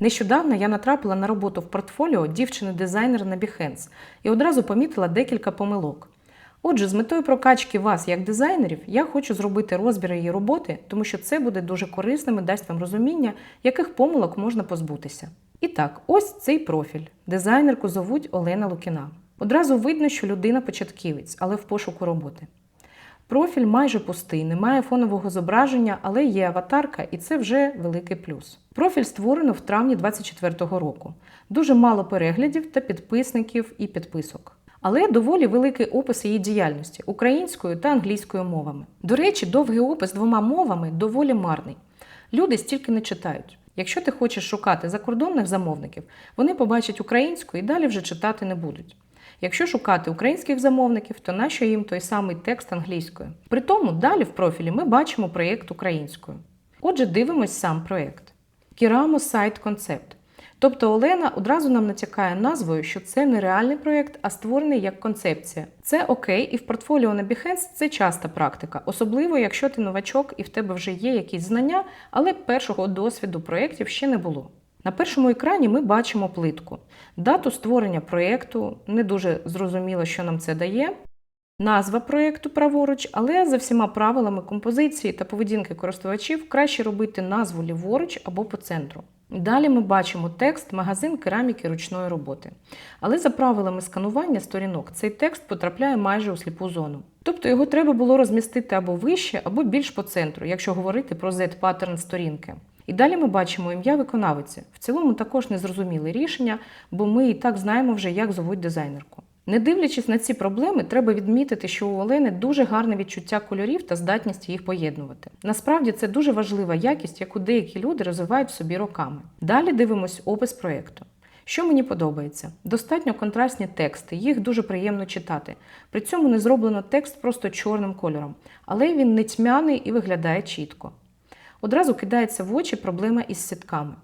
Нещодавно я натрапила на роботу в портфоліо дівчини-дизайнера на Behance і одразу помітила декілька помилок. Отже, з метою прокачки вас як дизайнерів, я хочу зробити розбір її роботи, тому що це буде дуже корисним і дасть вам розуміння, яких помилок можна позбутися. І так, ось цей профіль. Дизайнерку зовуть Олена Лукіна. Одразу видно, що людина початківець, але в пошуку роботи. Профіль майже пустий, немає фонового зображення, але є аватарка, і це вже великий плюс. Профіль створено в травні 2024 року. Дуже мало переглядів та підписників і підписок. Але доволі великий опис її діяльності українською та англійською мовами. До речі, довгий опис двома мовами доволі марний. Люди стільки не читають. Якщо ти хочеш шукати закордонних замовників, вони побачать українську і далі вже читати не будуть. Якщо шукати українських замовників, то нащо їм той самий текст англійською? При тому далі в профілі ми бачимо проєкт українською. Отже, дивимось сам проєкт. Кірамо сайт концепт. Тобто Олена одразу нам натякає назвою, що це не реальний проєкт, а створений як концепція. Це окей, і в портфоліо на Behance це часта практика, особливо якщо ти новачок і в тебе вже є якісь знання, але першого досвіду проєктів ще не було. На першому екрані ми бачимо плитку, дату створення проєкту, не дуже зрозуміло, що нам це дає. Назва проєкту праворуч, але за всіма правилами композиції та поведінки користувачів краще робити назву ліворуч або по центру. Далі ми бачимо текст магазин кераміки ручної роботи. Але за правилами сканування сторінок цей текст потрапляє майже у сліпу зону. Тобто його треба було розмістити або вище, або більш по центру, якщо говорити про Z-паттерн сторінки. І далі ми бачимо ім'я виконавиці. В цілому також незрозуміле рішення, бо ми і так знаємо вже, як зовуть дизайнерку. Не дивлячись на ці проблеми, треба відмітити, що у Олени дуже гарне відчуття кольорів та здатність їх поєднувати. Насправді це дуже важлива якість, яку деякі люди розвивають в собі роками. Далі дивимось опис проєкту. Що мені подобається? Достатньо контрастні тексти, їх дуже приємно читати. При цьому не зроблено текст просто чорним кольором, але він не тьмяний і виглядає чітко. Одразу кидається в очі проблема із сітками.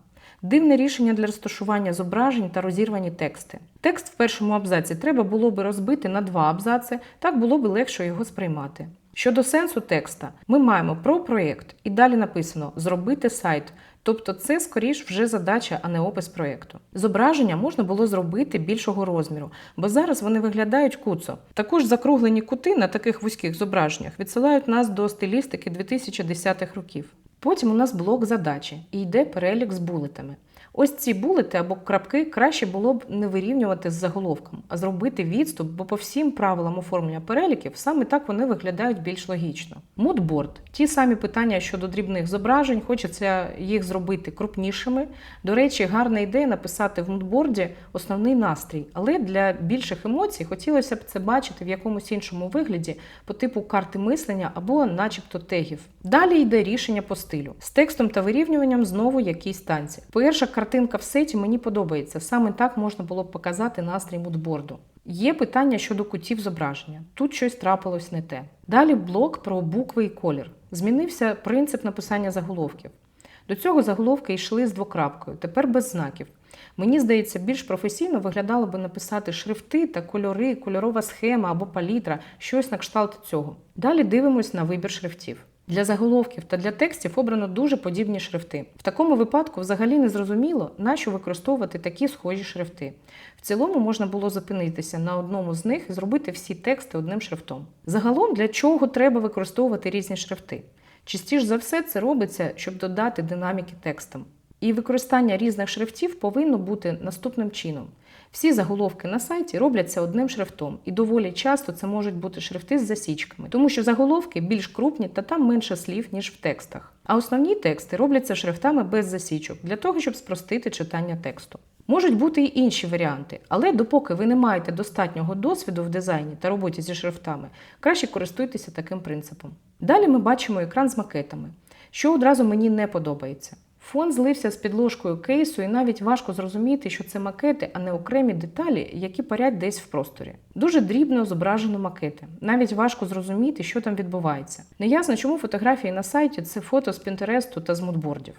Дивне рішення для розташування зображень та розірвані тексти. Текст в першому абзаці треба було би розбити на два абзаци, так було би легше його сприймати. Щодо сенсу текста, ми маємо про проєкт і далі написано зробити сайт. Тобто це скоріш вже задача, а не опис проєкту. Зображення можна було зробити більшого розміру, бо зараз вони виглядають куцо. Також закруглені кути на таких вузьких зображеннях відсилають нас до стилістики 2010-х років. Потім у нас блок задачі і йде перелік з булетами. Ось ці булети або крапки краще було б не вирівнювати з заголовком, а зробити відступ, бо по всім правилам оформлення переліків саме так вони виглядають більш логічно. Мудборд ті самі питання щодо дрібних зображень, хочеться їх зробити крупнішими. До речі, гарна ідея написати в мудборді основний настрій, але для більших емоцій хотілося б це бачити в якомусь іншому вигляді, по типу карти мислення або, начебто, тегів. Далі йде рішення по стилю з текстом та вирівнюванням знову якісь танці. Перша картинка в сеті мені подобається. Саме так можна було б показати настрій мудборду. Є питання щодо кутів зображення. Тут щось трапилось не те. Далі блок про букви і колір. Змінився принцип написання заголовків. До цього заголовки йшли з двокрапкою, тепер без знаків. Мені здається, більш професійно виглядало би написати шрифти та кольори, кольорова схема або палітра, щось на кшталт цього. Далі дивимось на вибір шрифтів. Для заголовків та для текстів обрано дуже подібні шрифти. В такому випадку взагалі не зрозуміло, на що використовувати такі схожі шрифти. В цілому можна було зупинитися на одному з них і зробити всі тексти одним шрифтом. Загалом, для чого треба використовувати різні шрифти? Частіше за все це робиться, щоб додати динаміки текстам. І використання різних шрифтів повинно бути наступним чином. Всі заголовки на сайті робляться одним шрифтом, і доволі часто це можуть бути шрифти з засічками, тому що заголовки більш крупні та там менше слів, ніж в текстах. А основні тексти робляться шрифтами без засічок для того, щоб спростити читання тексту. Можуть бути й інші варіанти, але допоки ви не маєте достатнього досвіду в дизайні та роботі зі шрифтами, краще користуйтеся таким принципом. Далі ми бачимо екран з макетами, що одразу мені не подобається. Фон злився з підложкою кейсу, і навіть важко зрозуміти, що це макети, а не окремі деталі, які парять десь в просторі. Дуже дрібно зображено макети. Навіть важко зрозуміти, що там відбувається. Неясно, чому фотографії на сайті це фото з Пінтересту та з мудбордів.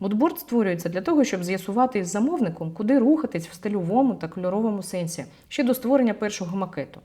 Мудборд створюється для того, щоб з'ясувати із замовником, куди рухатись в стильовому та кольоровому сенсі ще до створення першого макету.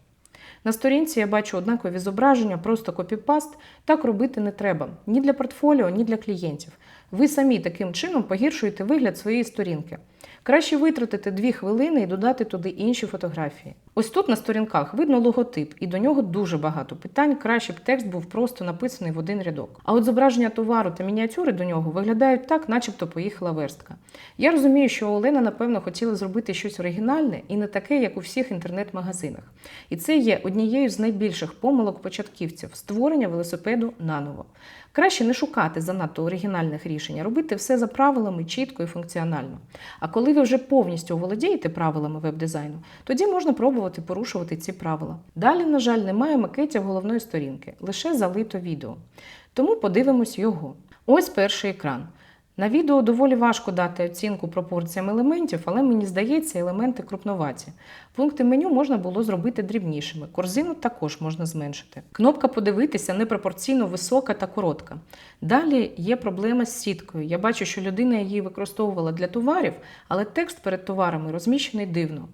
На сторінці я бачу однакові зображення, просто копіпаст. Так робити не треба ні для портфоліо, ні для клієнтів. Ви самі таким чином погіршуєте вигляд своєї сторінки. Краще витратити дві хвилини і додати туди інші фотографії. Ось тут на сторінках видно логотип, і до нього дуже багато питань. Краще б текст був просто написаний в один рядок. А от зображення товару та мініатюри до нього виглядають так, начебто поїхала верстка. Я розумію, що Олена, напевно, хотіла зробити щось оригінальне і не таке, як у всіх інтернет-магазинах. І це є однією з найбільших помилок початківців створення велосипеду наново. Краще не шукати занадто оригінальних рішень, а робити все за правилами чітко і функціонально. А коли ви вже повністю володієте правилами веб-дизайну, тоді можна пробувати порушувати ці правила. Далі, на жаль, немає макетів головної сторінки, лише залито відео. Тому подивимось його. Ось перший екран. На відео доволі важко дати оцінку пропорціям елементів, але мені здається, елементи крупноваті. Пункти меню можна було зробити дрібнішими, корзину також можна зменшити. Кнопка подивитися непропорційно висока та коротка. Далі є проблема з сіткою. Я бачу, що людина її використовувала для товарів, але текст перед товарами розміщений дивно.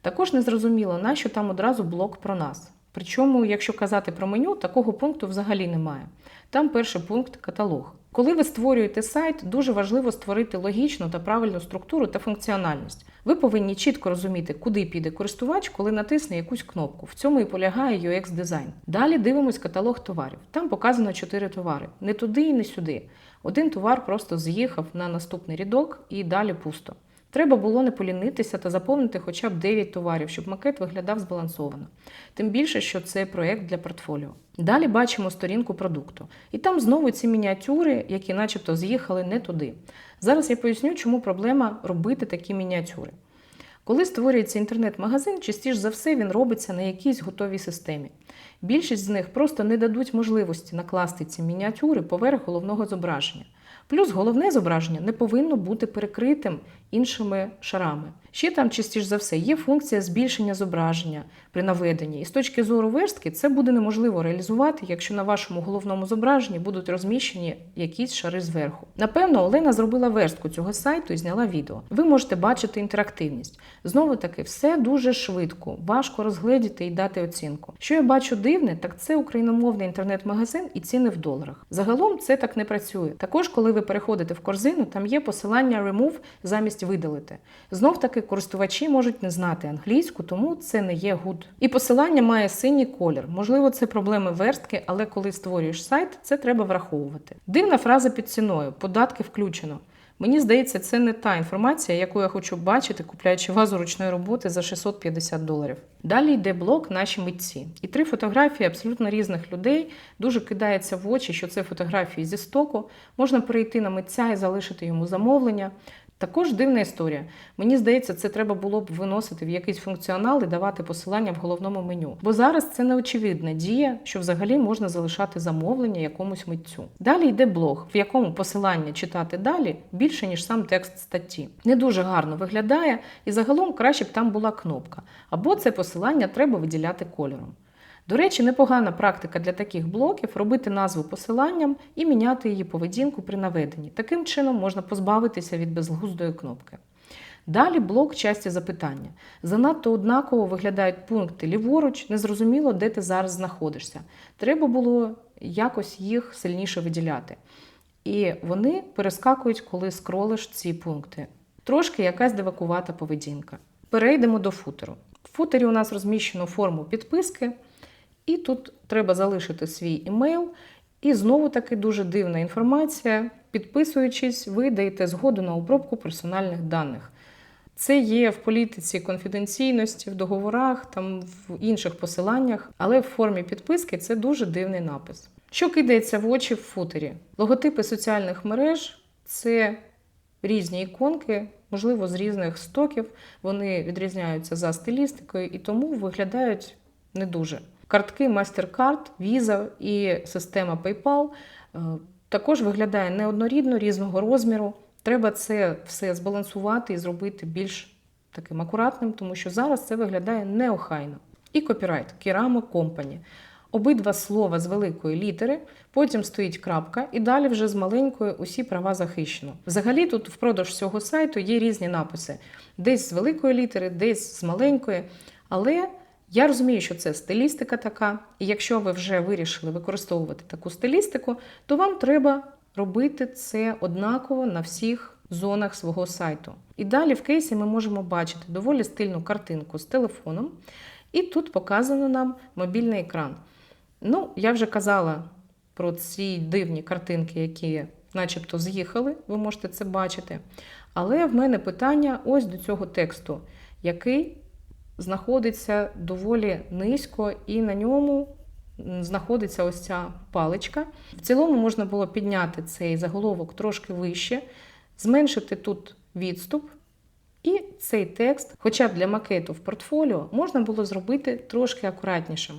Також незрозуміло, нащо там одразу блок про нас. Причому, якщо казати про меню, такого пункту взагалі немає. Там перший пункт каталог. Коли ви створюєте сайт, дуже важливо створити логічну та правильну структуру та функціональність. Ви повинні чітко розуміти, куди піде користувач, коли натисне якусь кнопку. В цьому і полягає UX дизайн. Далі дивимось каталог товарів. Там показано 4 товари. Не туди і не сюди. Один товар просто з'їхав на наступний рядок і далі пусто. Треба було не полінитися та заповнити хоча б 9 товарів, щоб макет виглядав збалансовано. Тим більше, що це проєкт для портфоліо. Далі бачимо сторінку продукту. І там знову ці мініатюри, які начебто з'їхали не туди. Зараз я поясню, чому проблема робити такі мініатюри. Коли створюється інтернет-магазин, частіше за все він робиться на якійсь готовій системі. Більшість з них просто не дадуть можливості накласти ці мініатюри поверх головного зображення. Плюс головне зображення не повинно бути перекритим іншими шарами. Ще там, частіше за все, є функція збільшення зображення при наведенні. І з точки зору верстки це буде неможливо реалізувати, якщо на вашому головному зображенні будуть розміщені якісь шари зверху. Напевно, Олена зробила верстку цього сайту і зняла відео. Ви можете бачити інтерактивність. Знову таки, все дуже швидко, важко розгледіти і дати оцінку. Що я бачу дивне, так це україномовний інтернет-магазин і ціни в доларах. Загалом це так не працює. Також, коли ви переходите в корзину, там є посилання Remove замість видалити. Знов таки користувачі можуть не знати англійську, тому це не є good. І посилання має синій колір. Можливо, це проблеми верстки, але коли створюєш сайт, це треба враховувати. Дивна фраза під ціною податки включено. Мені здається, це не та інформація, яку я хочу бачити, купляючи вазу ручної роботи за 650 доларів. Далі йде блок наші митці. І три фотографії абсолютно різних людей. Дуже кидається в очі, що це фотографії зі стоку. Можна перейти на митця і залишити йому замовлення. Також дивна історія. Мені здається, це треба було б виносити в якийсь функціонал і давати посилання в головному меню. Бо зараз це неочевидна дія, що взагалі можна залишати замовлення якомусь митцю. Далі йде блог, в якому посилання читати далі більше ніж сам текст статті. Не дуже гарно виглядає, і загалом краще б там була кнопка. Або це посилання треба виділяти кольором. До речі, непогана практика для таких блоків робити назву посиланням і міняти її поведінку при наведенні. Таким чином можна позбавитися від безглуздої кнопки. Далі блок часті запитання. Занадто однаково виглядають пункти ліворуч, незрозуміло, де ти зараз знаходишся. Треба було якось їх сильніше виділяти. І вони перескакують, коли скролиш ці пункти. Трошки якась девакувата поведінка. Перейдемо до футеру. В футері у нас розміщено форму підписки. І тут треба залишити свій імейл. І знову таки дуже дивна інформація. Підписуючись, ви даєте згоду на обробку персональних даних. Це є в політиці конфіденційності, в договорах, там в інших посиланнях, але в формі підписки це дуже дивний напис. Що кидається в очі в футері? Логотипи соціальних мереж це різні іконки, можливо, з різних стоків. Вони відрізняються за стилістикою і тому виглядають не дуже. Картки MasterCard, Visa і система PayPal е, також виглядає неоднорідно, різного розміру. Треба це все збалансувати і зробити більш таким акуратним, тому що зараз це виглядає неохайно. І копірайт Керамо Company. Обидва слова з великої літери, потім стоїть крапка, і далі вже з маленької усі права захищено. Взагалі, тут впродовж цього сайту є різні написи: десь з великої літери, десь з маленької. Але я розумію, що це стилістика така, і якщо ви вже вирішили використовувати таку стилістику, то вам треба робити це однаково на всіх зонах свого сайту. І далі в кейсі ми можемо бачити доволі стильну картинку з телефоном, і тут показано нам мобільний екран. Ну, я вже казала про ці дивні картинки, які начебто з'їхали, ви можете це бачити. Але в мене питання ось до цього тексту, який знаходиться доволі низько, і на ньому знаходиться ось ця паличка. В цілому можна було підняти цей заголовок трошки вище, зменшити тут відступ. І цей текст, хоча б для макету в портфоліо, можна було зробити трошки акуратнішим.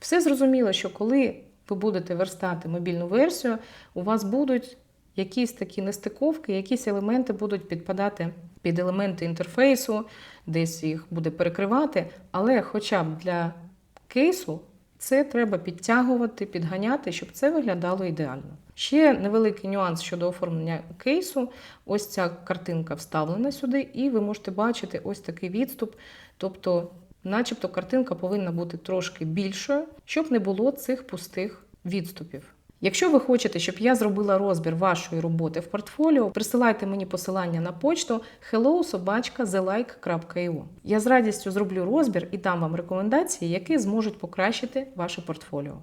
Все зрозуміло, що коли ви будете верстати мобільну версію, у вас будуть якісь такі нестиковки, якісь елементи будуть підпадати під елементи інтерфейсу, десь їх буде перекривати. Але хоча б для кейсу це треба підтягувати, підганяти, щоб це виглядало ідеально. Ще невеликий нюанс щодо оформлення кейсу. Ось ця картинка вставлена сюди, і ви можете бачити ось такий відступ. Тобто, начебто, картинка повинна бути трошки більшою, щоб не було цих пустих відступів. Якщо ви хочете, щоб я зробила розбір вашої роботи в портфоліо, присилайте мені посилання на почту hello.thelike.io. Я з радістю зроблю розбір і дам вам рекомендації, які зможуть покращити ваше портфоліо.